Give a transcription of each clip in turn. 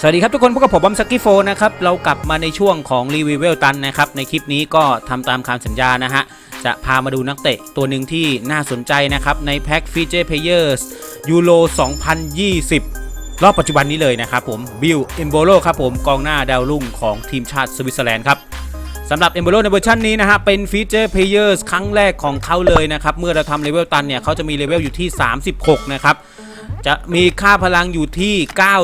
สวัสดีครับทุกคนพบกับผมบอมสกิโฟนะครับเรากลับมาในช่วงของรีวิวเวลตันนะครับในคลิปนี้ก็ทำตามคำสัญญานะฮะจะพามาดูนักเตะตัวหนึ่งที่น่าสนใจนะครับในแพ็กฟีเจอร์เพเยอร์สยูโร 2020 รอบปัจจุบันนี้เลยนะครับผมบิลเอมโบโลครับผมกองหน้าดาวรุ่งของทีมชาติสวิตเซอร์แลนด์ครับสำหรับ e m b o l o ในเวอร์ชันนี้นะฮะเป็นฟีเจอร์เพเยอร์สครั้งแรกของเขาเลยนะครับเมื่อเราทำเลเวลตันเนี่ยเขาจะมีเลเวลอยู่ที่ 36 นะครับ จะมีค่าพลังอยู่ที่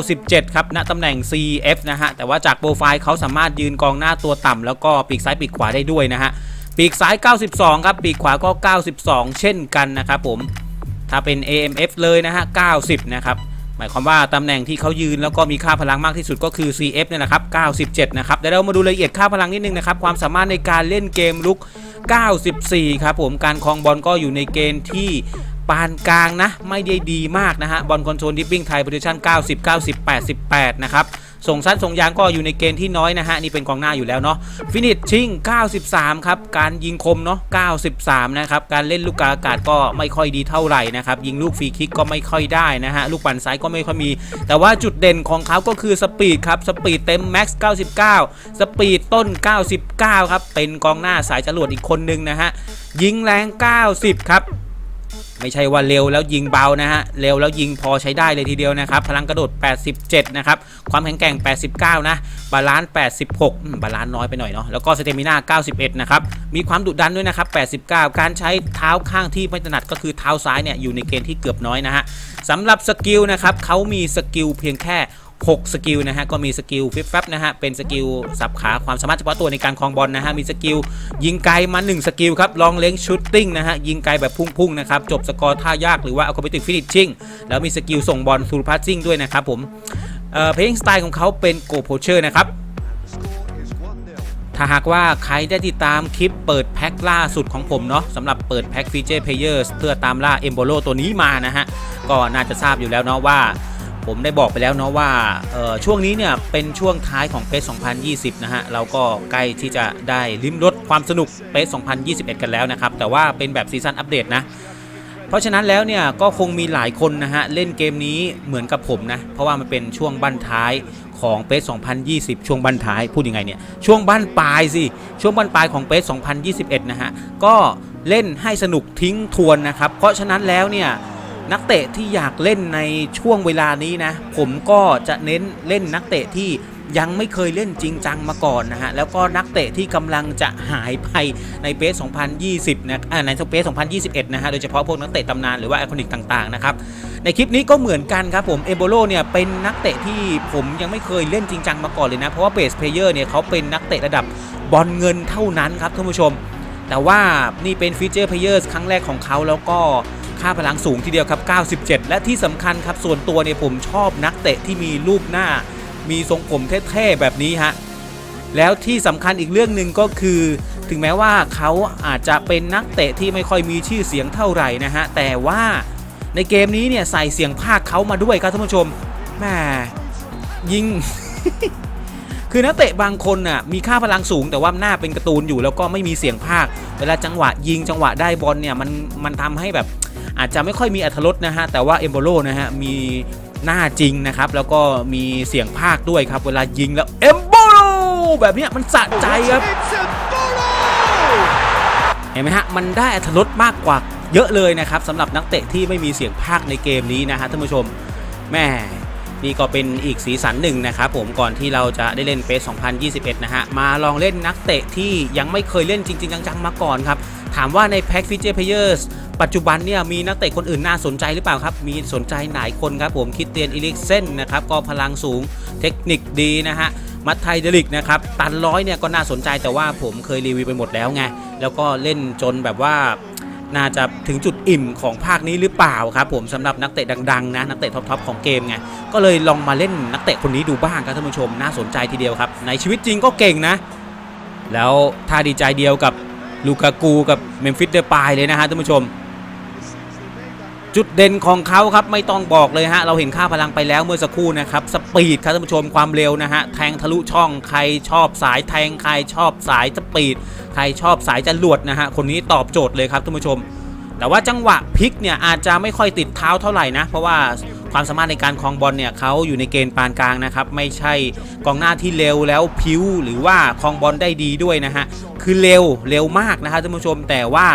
97 ครับณตำแหน่ง CF นะฮะ แต่ว่าจากโปรไฟล์เขาสามารถยืนกองหน้าตัวต่ำแล้วก็ปีกซ้ายปีกขวาได้ด้วยนะฮะ ปีกซ้าย 92 ครับ ปีกขวาก็ 92 เช่นกันนะครับผม ถ้าเป็น AMF เลยนะฮะ 90 นะครับ หมายความว่าตำแหน่งที่เขายืนแล้วก็มีค่าพลังมากที่สุดก็คือ CF เนี่ยนะครับ 97 นะครับ เดี๋ยวเรามาดูรายละเอียดค่าพลังนิดนึงนะครับ ความสามารถในการเล่นเกมลุก 94 ครับผม การครองบอลก็อยู่ในเกณฑ์ที่านกลางนะ ไม่ได้ดีมากนะฮะ บอลคอนโทรลดิปปิ้งไทยโพซิชัน90 90 88 นะครับ ส่งสั้นส่งยางก็อยู่ในเกณฑ์ที่น้อยนะฮะ นี่เป็นกองหน้าอยู่แล้วเนาะฟินิชชิง93 ครับ การยิงคมเนาะ93 นะครับ การเล่นลูกกาอากาศก็ไม่ค่อยดีเท่าไหร่นะครับ ยิงลูกฟรีคิกก็ไม่ค่อยได้นะฮะ ลูกปั่นซ้ายก็ไม่ค่อยมี แต่ว่าจุดเด่นของเขาก็คือสปีดครับสปีดเต็มแม็กซ์99 สปีดต้น 99 ครับเป็นกองหน้าสายจรวดอีกคนนึงนะฮะยิงแรง 90 ครับ ไม่ใช่ว่าเร็วแล้วยิงเบานะฮะเร็วแล้วยิงพอใช้ได้เลยทีเดียวนะครับพลังกระโดด 87 นะครับ ความแข็งแกร่ง 89 นะบาลานซ์86 บาลานซ์น้อยไปหน่อยเนาะแล้วก็สเตมิน่า91 นะครับ มีความดุดันด้วยนะครับ 89 การใช้เท้าข้างที่ไม่ถนัดก็คือเท้าซ้ายเนี่ยอยู่ในเกณฑ์ที่เกือบน้อยนะฮะสำหรับสกิลนะครับเขามีสกิลเพียงแค่ 6 สกิลนะฮะก็มีสกิลฟิฟแฟบนะฮะเป็นสกิลสับขาความสามารถเฉพาะตัวในการคลองบอลนะฮะมีสกิลยิงไกลมา 1 สกิลครับลองเล้งชูตติ้งนะฮะยิงไกลแบบพุ่งๆนะครับจบสกอร์ท่ายากหรือว่าเอัลกอริทึมฟินิชชิ่งแล้วมีสกิลส่งบอลทูพาสซิ่งด้วยนะครับผมเอ่อเพลงสไตล์ของเขาเป็นโกโพเชอร์นะครับถ้าหากว่าใครได้ติดตามคลิปเปิดแพ็คล่าสุดของผมเนาะสำหรับเปิดแพ็คฟีเจอร์เพลเยอร์เพื่อตามล่าเอมโบโลตัวนี้มานะฮะ ก็น่าจะทราบอยู่แล้วเนาะว่า ผมได้บอกไปแล้วเนาะว่าช่วงนี้เนี่ยเป็นช่วงท้ายของเปส2020 นะฮะ เราก็ใกล้ที่จะได้ลิ้มรสความสนุกเปส2021 กันแล้วนะครับ แต่ว่าเป็นแบบซีซันอัปเดตนะ เพราะฉะนั้นแล้วเนี่ยก็คงมีหลายคนนะฮะ เล่นเกมนี้เหมือนกับผมนะ เพราะว่ามันเป็นช่วงบั้นท้ายของเปส2020 ช่วงบั้นท้ายพูดยังไงเนี่ย ช่วงบั้นปลายสิ ช่วงบั้นปลายของเปส2021 นะฮะ ก็เล่นให้สนุกทิ้งทวนนะครับ เพราะฉะนั้นแล้วเนี่ย นักเตะที่อยากเล่นในช่วงเวลานี้นะ ผมก็จะเน้นเล่นนักเตะที่ยังไม่เคยเล่นจริงจังมาก่อนนะฮะ แล้วก็นักเตะที่กำลังจะหายไปในเปส2020 นะอ่าในเปส2021 นะฮะ โดยเฉพาะพวกนักเตะตำนานหรือว่าไอคอนิกต่าง ๆ นะครับ ในคลิปนี้ก็เหมือนกันครับผม เอโบโลเนี่ยเป็นนักเตะที่ผมยังไม่เคยเล่นจริงจังมาก่อนเลยนะ เพราะว่าเบสเพลเยอร์เนี่ยเขาเป็นนักเตะระดับบอลเงินเท่านั้นครับท่านผู้ชม แต่ว่านี่เป็นฟีเจอร์เพลเยอร์ครั้งแรกของเขาแล้วก็ ค่าพลังสูงทีเดียวครับ 97 และที่สำคัญครับ ส่วนตัวเนี่ยผมชอบนักเตะที่มีรูปหน้า มีทรงผมเท่ๆแบบนี้ฮะ แล้วที่สำคัญอีกเรื่องหนึ่งก็คือ ถึงแม้ว่าเขาอาจจะเป็นนักเตะที่ไม่ค่อยมีชื่อเสียงเท่าไหร่นะฮะ แต่ว่าในเกมนี้เนี่ยใส่เสียงภาคเขามาด้วยครับท่านผู้ชมแหมยิงคือนักเตะบางคนน่ะมีค่าพลังสูงแต่ว่าหน้าเป็นการ์ตูนอยู่แล้วก็ไม่มีเสียงภาค เวลาจังหวะยิงจังหวะได้บอลเนี่ยมันมันทำให้แบบ อาจจะไม่ค่อยมีอัธรสนะฮะแต่ว่าเอมโบโลนะฮะมีหน้าจริงนะครับ แล้วก็มีเสียงภาคด้วยครับ เวลายิงแล้วเอมโบโลแบบเนี้ยมันสะใจครับเห็นไหมฮะมันได้อัธรสมากกว่าเยอะเลยนะครับสำหรับนักเตะที่ไม่มีเสียงภาคในเกมนี้นะฮะท่านผู้ชมแม่นี่ก็เป็นอีกสีสันหนึ่งนะครับผมก่อนที่เราจะได้เล่นเปส2021 นะฮะ มาลองเล่นนักเตะที่ยังไม่เคยเล่นจริง ๆ จัง ๆ มาก่อนครับ ถามว่าในแพ็กฟิเจอร์เพเยอร์ ปัจจุบันเนี่ยมีนักเตะคนอื่นน่าสนใจหรือเปล่าครับ มีสนใจหลายคนครับผมคิดเตียนอิลิกเซนนะครับก็พลังสูงเทคนิคดีนะฮะมัตไทเดลิกนะครับตันร้อยเนี่ยก็น่าสนใจแต่ว่าผมเคยรีวิวไปหมดแล้วไงแล้วก็เล่นจนแบบว่าน่าจะถึงจุดอิ่มของภาคนี้หรือเปล่าครับผมสำหรับนักเตะดังๆนะนักเตะท็อปๆของเกมไงก็เลยลองมาเล่นนักเตะคนนี้ดูบ้างครับท่านผู้ชมน่าสนใจทีเดียวครับ ในชีวิตจริงก็เก่งนะ แล้วท่าดีใจเดียวกับลูกากูกับเมมฟิสเดปายเลยนะฮะท่านผู้ชม จุดเด่นของเขาครับไม่ต้องบอกเลยฮะเราเห็นค่าพลังไปแล้วเมื่อสักครู่นะครับสปีดครับท่านผู้ชมความเร็วนะฮะแทงทะลุช่องใครชอบสายแทงใครชอบสายสปีดใครชอบสายจรวดนะฮะคนนี้ตอบโจทย์เลยครับท่านผู้ชม แต่ว่าจังหวะพลิกเนี่ยอาจจะไม่ค่อยติดเท้าเท่าไหร่นะเพราะว่า ความสามารถในการครองบอลเนี่ยเขาอยู่ในเกณฑ์ปานกลางนะครับ ไม่ใช่กองหน้าที่เร็วแล้วพิ้วหรือว่าครองบอลได้ดีด้วยนะฮะคือเร็วเร็วมากนะฮะท่านผู้ชมแต่ว่า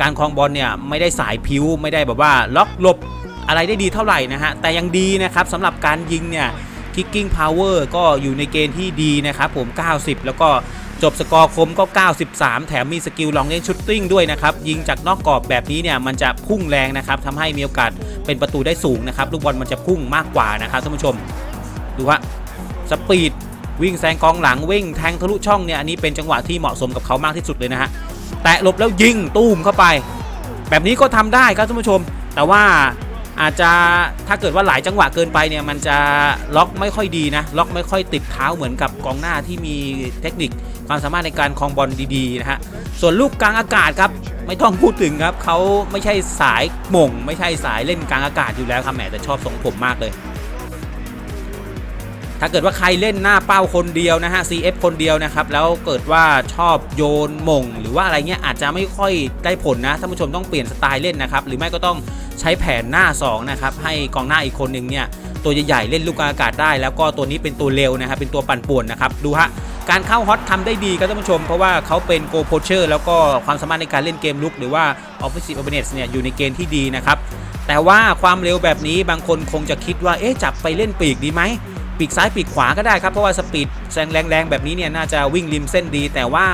การครองบอลเนี่ยไม่ได้สายพิ้วไม่ได้แบบว่าล็อกหลบอะไรได้ดีเท่าไหร่นะฮะแต่ยังดีนะครับสำหรับการยิงเนี่ย kicking power ก็อยู่ในเกณฑ์ที่ดีนะครับผม 90 แล้วก็ จบสกอร์คมก็ 93 แถมมีสกิลลองเล่นชุตติ้งด้วยนะครับยิงจากนอกกรอบแบบนี้เนี่ยมันจะพุ่งแรงนะครับทำให้มีโอกาสเป็นประตูได้สูงนะครับลูกบอลมันจะพุ่งมากกว่านะครับท่านผู้ชม ดูฮะสปีดวิ่งแซงกองหลังวิ่งแทงทะลุช่องเนี่ยอันนี้เป็นจังหวะที่เหมาะสมกับเขามากที่สุดเลยนะฮะแตะหลบแล้วยิงตูมเข้าไป แบบนี้ก็ทำได้ครับท่านผู้ชม แต่ว่า อาจจะถ้าเกิดว่าหลายจังหวะเกินไปเนี่ยมันจะล็อกไม่ค่อยดีนะล็อกไม่ค่อยติดเท้าเหมือนกับกองหน้าที่มีเทคนิคความสามารถในการคลองบอลดีๆนะฮะส่วนลูกกลางอากาศครับไม่ต้องพูดถึงครับเขาไม่ใช่สายหม่ง ไม่ใช่สายเล่นกลางอากาศอยู่แล้วครับแหมแต่ชอบทรงผมมากเลย ถ้าเกิดว่าใครเล่นหน้าเป้าคนเดียวนะฮะ CF คนเดียวนะครับแล้วเกิดว่าชอบโยนหม่ง หรือว่าอะไรเงี้ยอาจจะไม่ค่อยได้ผลนะท่านผู้ชมต้องเปลี่ยนสไตล์เล่นนะครับหรือไม่ก็ต้อง ใช้แผนหน้า2นะครับให้กองหน้าอีกคนหนึ่งเนี่ยตัวใหญ่ๆเล่นลูกกลางอากาศได้ แล้วก็ตัวนี้เป็นตัวเร็วนะครับเป็นตัวปั่นป่วนนะครับดูฮะการเข้าฮอตทำได้ดีครับท่านผู้ชม เพราะว่าเขาเป็นโกโพเชอร์แล้วก็ความสามารถในการเล่นเกมลุกหรือว่า offensive awareness เนี่ยอยู่ในเกณฑ์ที่ดีนะครับแต่ว่าความเร็วแบบนี้บางคนคงจะคิดว่าเอ๊ะจับไปเล่นปีกดีไหมปีกซ้ายปีกขวาก็ได้ครับเพราะว่าสปีดแรงแรงๆแบบนี้เนี่ยน่าจะวิ่งริมเส้นดี แต่ว่า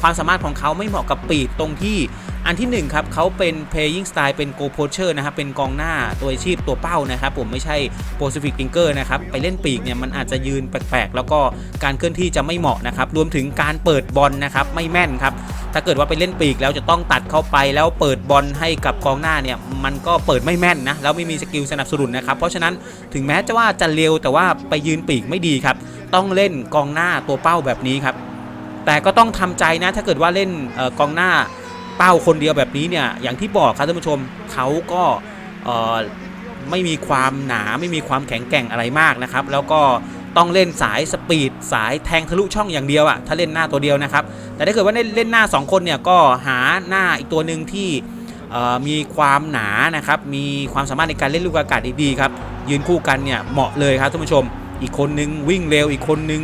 ความสามารถของเขาไม่เหมาะกับปีกตรงที่ อันที่หนึ่งครับเขาเป็น playing style เป็น go poacher นะครับเป็นกองหน้าตัวอาชีพตัวเป้านะครับผมไม่ใช่ Pacific Tinker นะครับไปเล่นปีกเนี่ยมันอาจจะยืนแปลกๆ แล้วก็การเคลื่อนที่จะไม่เหมาะนะครับรวมถึงการเปิดบอลนะครับไม่แม่นครับถ้าเกิดว่าไปเล่นปีกแล้วจะต้องตัดเข้าไปแล้วเปิดบอลให้กับกองหน้าเนี่ยมันก็เปิดไม่แม่นนะแล้วไม่มีสกิลสนับสนุนนะครับเพราะฉะนั้นถึงแม้จะว่าจะเร็วแต่ว่าไปยืนปีกไม่ดีครับต้องเล่นกองหน้าตัวเป้าแบบนี้ครับแต่ก็ต้องทำใจนะถ้าเกิดว่าเล่นออกองหน้า เป้าคนเดียวแบบนี้เนี่ยอย่างที่บอกครับท่านผู้ชมเขาก็ไม่มีความหนาไม่มีความแข็งแกร่งอะไรมากนะครับ แล้วก็ต้องเล่นสายสปีดสายแทงทะลุช่องอย่างเดียวอะถ้าเล่นหน้าตัวเดียวนะครับ แต่ถ้าเกิดว่าเล่นหน้า 2 คนเนี่ยก็หาหน้าอีกตัวหนึ่งที่มีความหนานะครับ มีความสามารถในการเล่นลูกอากาศดีๆครับ ยืนคู่กันเนี่ยเหมาะเลยครับท่านผู้ชม อีกคนนึงวิ่งเร็วอีกคนนึง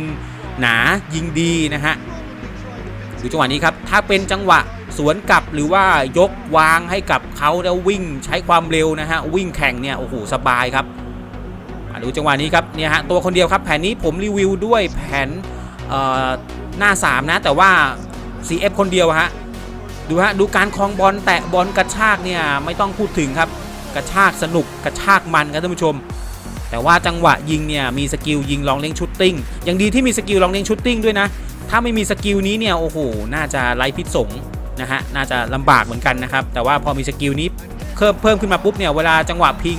หนายิงดีนะฮะ ดูจังหวะนี้ครับ ถ้าเป็นจังหวะสวนกลับหรือว่ายกวางให้กับเขาแล้ววิ่งใช้ความเร็วนะฮะวิ่งแข่งเนี่ยโอ้โหสบายครับมาดูจังหวะนี้ครับเนี่ยฮะตัวคนเดียวครับแผนนี้ผมรีวิวด้วยแผนเอ่อหน้า 3 นะ แต่ว่า CF คนเดียวฮะดูฮะดูการคลองบอลแตะบอลกระชากเนี่ยไม่ต้องพูดถึงครับกระชากสนุกกระชากมันครับท่านผู้ชม แต่ว่าจังหวะยิงเนี่ยมีสกิลยิงลองเล่งชุตติ้งยังดีที่มีสกิลลองเล่งชุตติ้งด้วยนะ ถ้าไม่มีสกิลนี้เนี่ยโอ้โหน่าจะไร้พิษสงนะฮะน่าจะลำบากเหมือนกันนะครับ แต่ว่าพอมีสกิลนี้เพิ่มเพิ่มขึ้นมาปุ๊บเนี่ยเวลาจังหวะพิง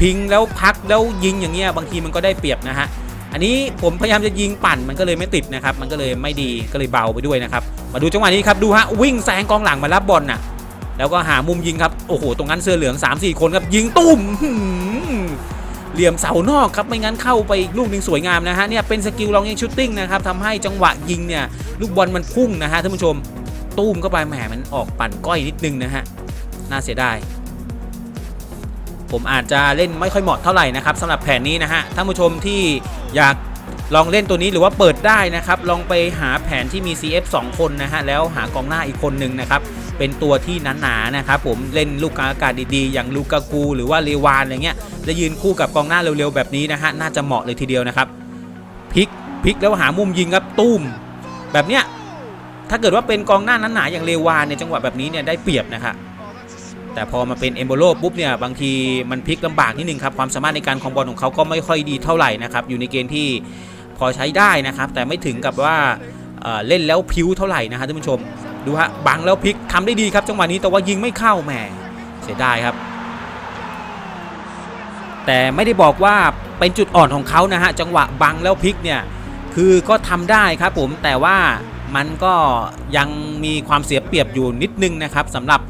พิงแล้วพักแล้วยิงอย่างเงี้ยบางทีมันก็ได้เปรียบนะฮะอันนี้ผมพยายามจะยิงปั่นมันก็เลยไม่ติดนะครับ มันก็เลยไม่ดีก็เลยเบาไปด้วยนะครับ มาดูจังหวะนี้ครับดูฮะวิ่งแซงกองหลังมารับบอลน่ะ แล้วก็หามุมยิงครับโอ้โหตรงนั้นเสื้อเหลือง 3-4 คนครับยิงตุ้ม เหลี่ยมเสานอกครับไม่งั้นเข้าไปอีกลูกหนึ่งสวยงามนะฮะเนี่ยเป็นสกิลลองยิงชุตติ้งนะครับทำให้จังหวะยิงเนี่ยลูกบอลมันพุ่งนะฮะท่านผู้ชมตุ้มเข้าไปแหมมันออกปั่นก้อยนิดนึงนะฮะน่าเสียดายผมอาจจะเล่นไม่ค่อยเหมาะเท่าไหร่นะครับสำหรับแผนนี้นะฮะท่านผู้ชมที่อยากลองเล่นตัวนี้หรือว่าเปิดได้นะครับ ลองไปหาแผนที่มี CF 2 คนนะฮะแล้วหากองหน้าอีกคนหนึ่งนะครับ เป็นตัวที่หนาๆนะครับผมเล่นลูกกลางอากาศดีๆ อย่างลูกากู หรือว่าเลวานอะไรเงี้ยแล้ยืนคู่กับกองหน้าเร็วๆแบบนี้นะฮะน่าจะเหมาะเลยทีเดียวนะครับพลิกพลิกแล้วหามุมยิงครับตุ้มแบบเนี้ยถ้าเกิดว่าเป็นกองหน้าหนาๆอย่างเลวานในจังหวะแบบนี้เนี่ยได้เปรียบนะครับแต่พอมาเป็นเอมโบโลปุ๊บเนี่ยบางทีมันพลิกลำบากนิดนึงครับความสามารถในการคองบอลของเขาก็ไม่ค่อยดีเท่าไหร่นะครับอยู่ในเกณฑ์ที่พอใช้ได้นะครับแต่ไม่ถึงกับว่าเอ่อเล่นแล้วพิ้วเท่าไหร่นะฮะท่านผู้ชม ดูฮะบังแล้วพลิกทำได้ดีครับจังหวะนี้แต่ว่ายิงไม่เข้าแหมเสียดายครับ แต่ไม่ได้บอกว่าเป็นจุดอ่อนของเขานะฮะจังหวะบังแล้วพลิกเนี่ยคือก็ทำได้ครับผมแต่ว่ามันก็ยังมีความเสียเปรียบอยู่นิดนึงนะครับสำหรับ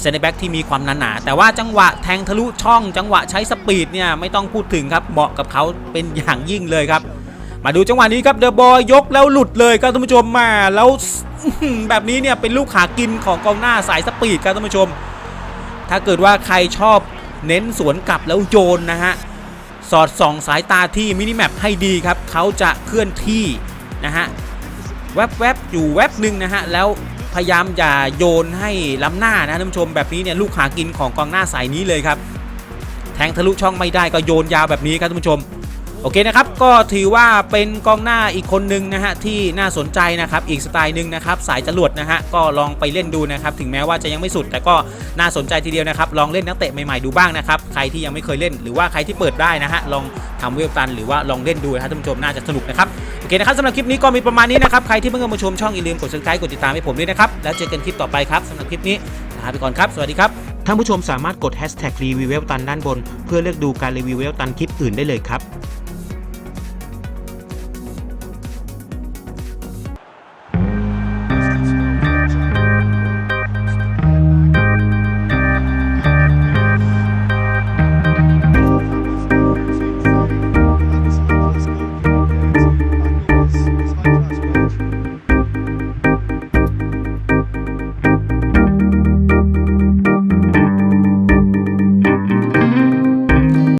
เซนเตอร์แบ็กที่มีความหนาๆแต่ว่าจังหวะแทงทะลุช่อง จังหวะใช้สปีดเนี่ยไม่ต้องพูดถึงครับเหมาะกับเขาเป็นอย่างยิ่งเลยครับ มาดูจังหวะนี้ครับเดอะบอยยกแล้วหลุดเลยครับท่านผู้ชมมาแล้วแบบนี้เนี่ยเป็นลูกขากินของกองหน้าสายสปีดครับท่านผู้ชม ถ้าเกิดว่าใครชอบเน้นสวนกลับแล้วโยนนะฮะสอดส่องสายตาที่มินิแมปให้ดีครับเขาจะเคลื่อนที่นะฮะแวบๆอยู่แวบหนึ่งนะฮะแล้วพยายามอย่าโยนให้ล้ำหน้านะท่านผู้ชมแบบนี้เนี่ยลูกหากินของกองหน้าสายนี้เลยครับ แทงทะลุช่องไม่ได้ก็โยนยาวแบบนี้ครับท่านผู้ชม โอเคนะครับ ก็ถือว่าเป็นกองหน้าอีกคนหนึ่งนะฮะที่น่าสนใจนะครับ อีกสไตล์หนึ่งนะครับ สายจรวดนะฮะก็ลองไปเล่นดูนะครับ ถึงแม้ว่าจะยังไม่สุด แต่ก็น่าสนใจทีเดียวนะครับ ลองเล่นนักเตะใหม่ๆดูบ้างนะครับ ใครที่ยังไม่เคยเล่น หรือว่าใครที่เปิดได้นะฮะลองทำเวลตัน หรือว่าลองเล่นดูนะครับท่านผู้ชมน่าจะสนุกนะครับโอเคนะครับสำหรับคลิปนี้ก็มีประมาณนี้นะครับใครที่เพิ่งเข้ามาชมช่องอย่าลืมกด subscribe กดติดตามให้ผมด้วยนะครับแล้วเจอกันคลิปต่อไปครับสำหรับคลิปนี้ลาไปก่อนครับสวัสดีครับท่านผู้ชมสามารถกด hashtag รีวิวเวลตันด้านบน เพื่อเลือกดูการรีวิวเวลตันคลิปอื่นได้เลยครับ